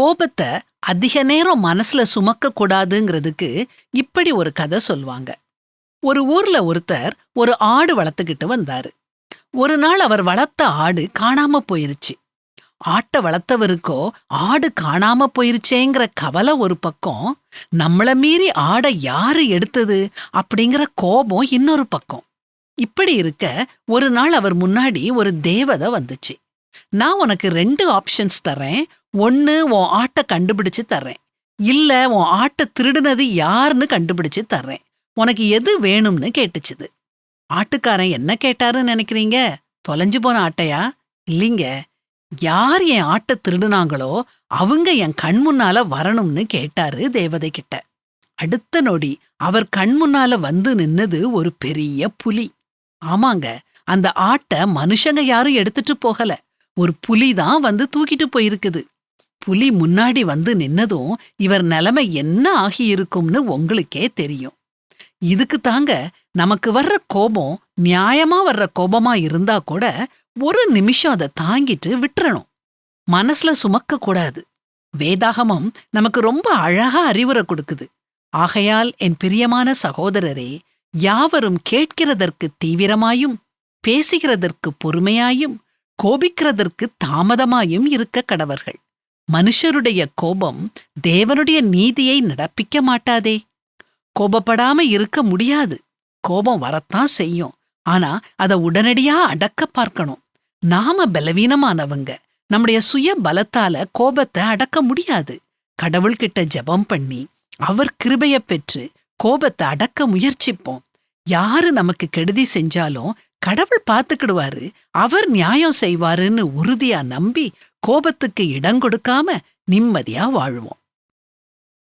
கோபத்தை அதிக நேரம் மனசுல சுமக்க கூடாதுங்கிறதுக்கு இப்படி ஒரு கதை சொல்வாங்க ஒரு ஊர்ல ஒருத்தர் ஒரு ஆடு வளர்த்துக்கிட்டு வந்தாரு. ஒரு நாள் அவர் வளர்த்த ஆடு காணாம போயிருச்சு. ஆட்டை வளர்த்தவருக்கோ ஆடு காணாம போயிருச்சேங்கிற கவலை ஒரு பக்கம் நம்மள மீறி ஆடை யாரு எடுத்தது அப்படிங்கிற கோபம் இன்னொரு பக்கம். இப்படி இருக்க ஒரு நாள் அவர் முன்னாடி ஒரு தேவதை வந்துச்சு. நான் உனக்கு ரெண்டு ஆப்ஷன்ஸ் தர்றேன். ஒன்னு உன் ஆட்டை கண்டுபிடிச்சு தர்றேன். இல்ல உன் ஆட்டை திருடுனது யாருன்னு கண்டுபிடிச்சு தர்றேன். உனக்கு எது வேணும்னு கேட்டுச்சுது. ஆட்டுக்காரன் என்ன கேட்டாருன்னு நினைக்கிறீங்க? தொலைஞ்சு போன ஆட்டையா? இல்லீங்க. யார் என் ஆட்டை திருடுனாங்களோ அவங்க என் கண் முன்னால வரணும்னு கேட்டாரு தேவதை கிட்ட. அடுத்த நொடி அவர் கண் முன்னால வந்து நின்னது ஒரு பெரிய புலி. ஆமாங்க. அந்த ஆட்டை மனுஷங்க யாரும் எடுத்துட்டு போகல. ஒரு புலி தான் வந்து தூக்கிட்டு போயிருக்குது. புலி முன்னாடி வந்து நின்னதும் இவர் நிலைமை என்ன ஆகியிருக்கும்னு உங்களுக்கே தெரியும். இதுக்கு தாங்க நமக்கு வர்ற கோபம் நியாயமா வர்ற கோபமா இருந்தா கூட ஒரு நிமிஷம் அதை தாங்கிட்டு விட்டுறணும். மனசுல சுமக்க கூடாது. வேதாகமம் நமக்கு ரொம்ப அழகா அறிவுரை கொடுக்குது. ஆகையால் என் பிரியமான சகோதரரே யாவரும் கேட்கிறதற்கு தீவிரமாயும் பேசுகிறதற்கு பொறுமையாயும் கோபிக்கிறதற்கு தாமதமாயும் இருக்க கடவர்கள். மனுஷருடைய கோபம் தேவனுடைய நீதியை நடப்பிக்க மாட்டாதே. கோபப்படாம இருக்க முடியாது. கோபம் வரத்தான் செய்யும். ஆனா அத உடனடியா அடக்க பார்க்கணும். நாம பலவீனமானவங்க. நம்முடைய சுய பலத்தால கோபத்தை அடக்க முடியாது. கடவுள்கிட்ட ஜெபம் பண்ணி அவர் கிருபைய பெற்று கோபத்தை அடக்க முயற்சிப்போம். யாரு நமக்கு கெடுதி செஞ்சாலும் கடவுள் பார்த்துக்கிடுவாரு. அவர் நியாயம் செய்வாருன்னு உறுதியா நம்பி கோபத்துக்கு இடம் கொடுக்காம நிம்மதியா வாழ்வோம்.